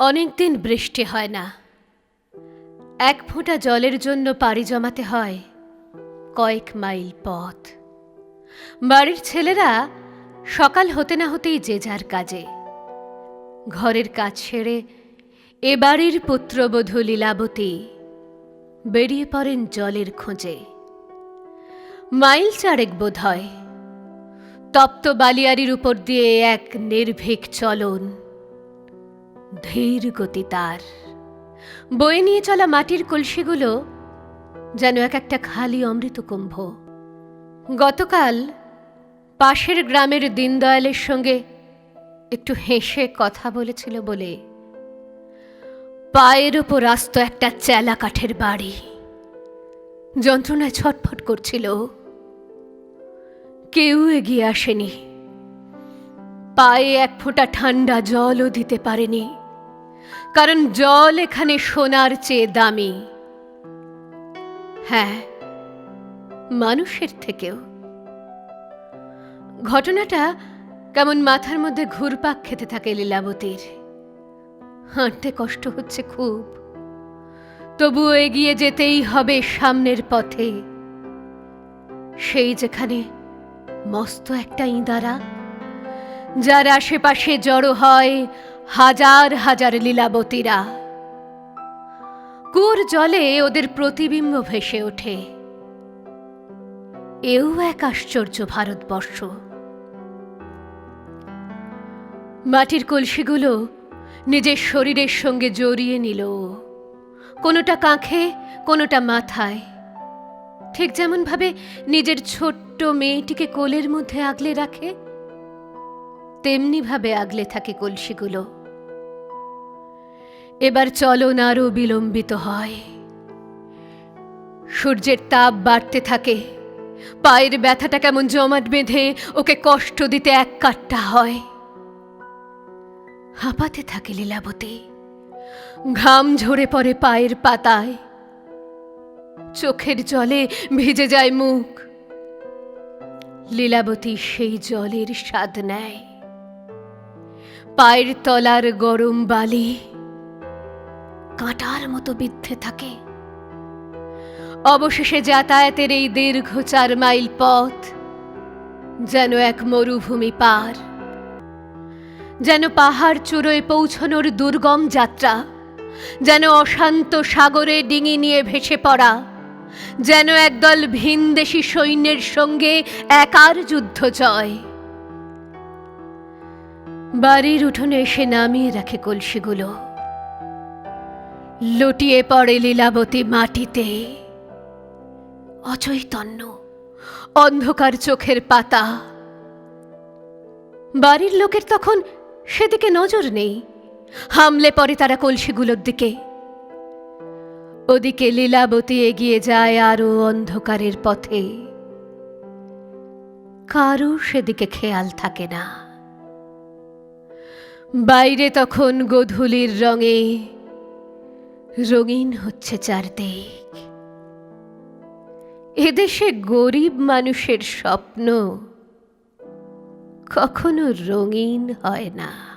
অনেকদিন বৃষ্টি হয় না। এক ফোঁটা জলের জন্য পাড়ি জমাতে হয় কয়েক মাইল পথ। বাড়ির ছেলেরা সকাল হতে না হতেই যে যার কাজে। ঘরের কাজ সেরে এ বাড়ির পুত্রবধূ লীলাবতী বেরিয়ে পড়েন জলের খোঁজে। মাইল চারেক বোধ হয়। তপ্ত বালিয়ারির উপর দিয়ে এক নির্ভীক চলন। ধীর গতি তার। বয়ে নিয়ে চলা মাটির কলসিগুলো যেন এক একটা খালি অমৃত কুম্ভ। গতকাল পাশের গ্রামের দিনদয়ালের সঙ্গে একটু হেসে কথা বলেছিল বলে পায়ের ওপর আস্ত একটা চেলা কাঠের বাড়ি। যন্ত্রণায় ছটফট করছিল। কেউ এগিয়ে আসেনি। পায়ে এক ফোঁটা ঠান্ডা জলও দিতে পারেনি। কারণ জল এখানে সোনার চেয়ে দামি। হ্যাঁ মানুষের থেকেও। ঘটনাটা কেমন মাথার মধ্যে ঘুরপাক খেতে থাকে লীলাবতীর। হাঁটতে কষ্ট হচ্ছে খুব। তবুও এগিয়ে যেতেই হবে সামনের পথে। সেই যেখানে মস্ত একটা ইঁদারা যার আশেপাশে জড়ো হয় হাজার হাজার লীলাবতীরা। কুর জলে ওদের প্রতিবিম্ব ভেসে ওঠে। এও এক আশ্চর্য ভারতবর্ষ। মাটির কলসিগুলো নিজের শরীরের সঙ্গে জড়িয়ে নিল। কোনোটা কাঁখে, কোনোটা মাথায়। ঠিক যেমনভাবে নিজের ছোট্ট মেয়েটিকে কোলের মধ্যে আগলে রাখে তেমনিভাবে আগলে থাকে কলসিগুলো। এবার চলন আরও বিলম্বিত হয়। সূর্যের তাপ বাড়তে থাকে। পায়ের ব্যথাটা কেমন জমাট বেঁধে ওকে কষ্ট দিতে এক কাট্টা হয়। হাঁপাতে থাকে লীলাবতী। ঘাম ঝরে পড়ে পায়ের পাতায়। চোখের জলে ভিজে যায় মুখ। লীলাবতী সেই জলের স্বাদ নেয়। পায়ের তলার গরম বালি কাঁটার মতো বিদ্ধে থাকে। অবশেষে যাতায়াতের এই দীর্ঘ চার মাইল পথ যেন এক মরুভূমি পার। যেন পাহাড় চূড়োয় পৌঁছনোর দুর্গম যাত্রা, যেন অশান্ত সাগরে ডিঙি নিয়ে ভেসে পড়া, যেন একদল ভিনদেশী সৈন্যের সঙ্গে একার যুদ্ধ জয়। বাড়ির উঠোনে এসে নামিয়ে রাখে কলসিগুলো। লুটিয়ে পড়ে লীলাবতী মাটিতে। অচৈতন্য, অন্ধকার চোখের পাতা। বাড়ির লোকের তখন সেদিকে নজর নেই। হামলে পড়ে তারা কলসিগুলোর দিকে। ওদিকে লীলাবতী এগিয়ে যায় আরও অন্ধকারের পথে। কারও সেদিকে খেয়াল থাকে না। বাইরে তখন গোধূলির রঙে রঙিন হচ্ছে চারদিক। এদেশে গরিব মানুষের স্বপ্ন কখনো রঙিন হয় না।